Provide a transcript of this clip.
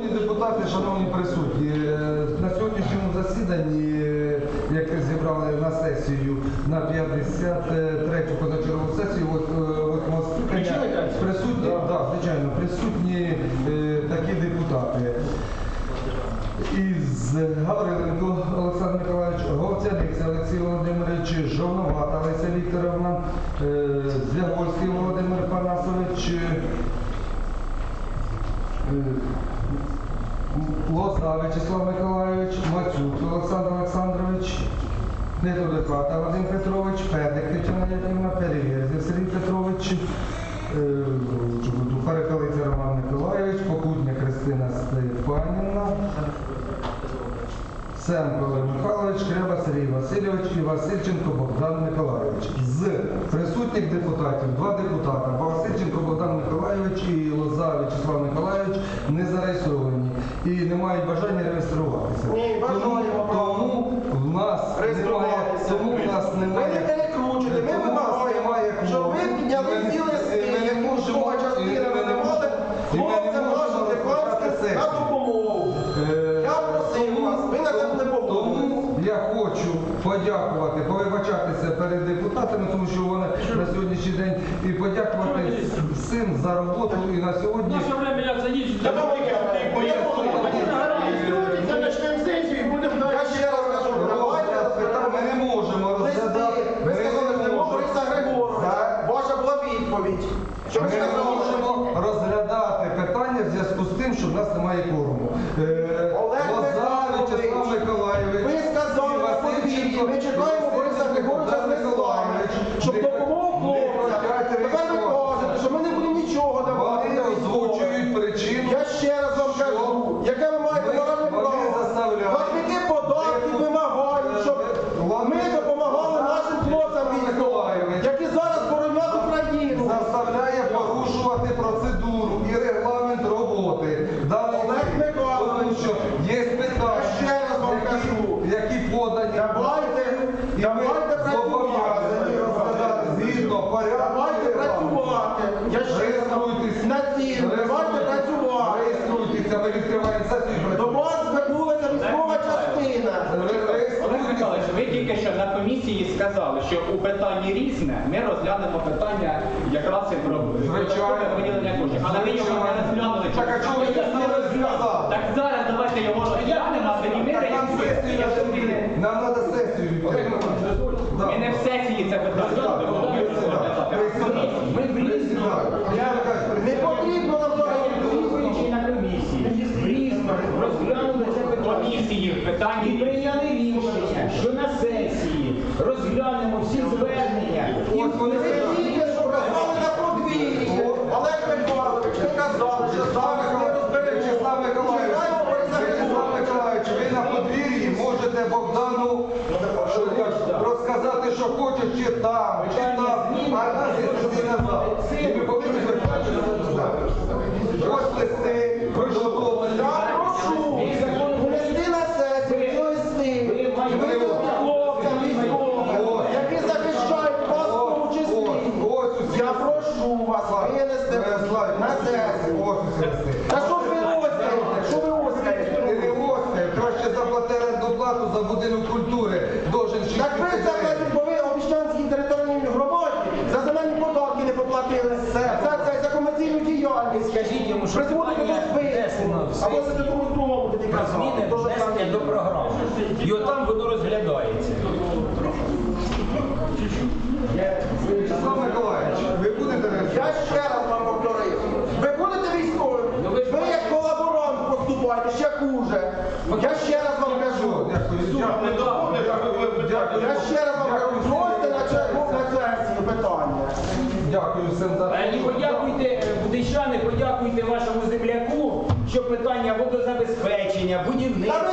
Шановні депутати, шановні присутні, е, на сьогоднішньому засіданні, е, яке зібрали на сесію на 53-ю позачергову сесію, от, е, присутні, да, звичайно, присутні такі депутати. Із Гавриленко Олександр Миколаївич, Лоза Вячеслав Миколайович, Мацюк Олександр Олександрович, Недоликата Вадим Петрович, Педик Тетяна Яківна, Перевірзів Сергій Петрович, Перепелиця Роман Миколайович, Покутня Христина Степанівна, Семко Михайлович, Креба Сергій Васильович і Васильченко Богдан Миколайович. З присутніх депутатів два депутата Васильченко Богдан Миколайович і Лоза Вячеслав не зареєстровані і не мають бажання реєструватися. Ні. Тому подякувати, повибачатися перед депутатами, тому що вони на сьогоднішній день і подякувати всім за роботу і на сьогодні. Наше время як заїжджу. Я ще раз кажу, давайте Розгляд питань ми не можемо розглядати. Ви сказали, не Григоровича. Ваша була відповідь. Що ви сказали? Я ще раз Реєструйтесь. на ціль. Давайте працювати. Реєструйтеся, ми відкриваємо сесію. До вас звернулася військова частина. Олег реєструйтеся. Михайлович, ви тільки що на комісії сказали, що у питанні різне ми розглянемо питання якраз і про Звичайно. виділення коштів. Але ви його не розглянули. Так, а чого ви Я не розглядали? Так зараз давайте його розглянемо, а тоді ми Так нам сесію реєструємо. не Нам треба сесію відкривати. Ми не в сесії це питання. будемо розглядати. Ми питання. І прийняли рішення, що на сесії розглянемо всі звернення. І Ви що казали на подвір'ї. Олег Миколаївич, ви казали, що зараз не розберемо. Вячеслав Миколаївич, Григоровича. Миколаївич, ви на подвір'ї можете Богдану розказати, що хочеш, чи там, чи там, за будинок культури. Должен шість Так ви це ви обіщанській територіальній громаді за земельні податки не поплатили. За, за, за комерційну діяльність. Скажіть йому, що Призводити до списку. Або за того другому буде казати. зміни внесення там. до програми. І отам воно розглядається. Дякую всім за І подякуйте, е, будищани, подякуйте вашому земляку, що питання водозабезпечення, будівництва,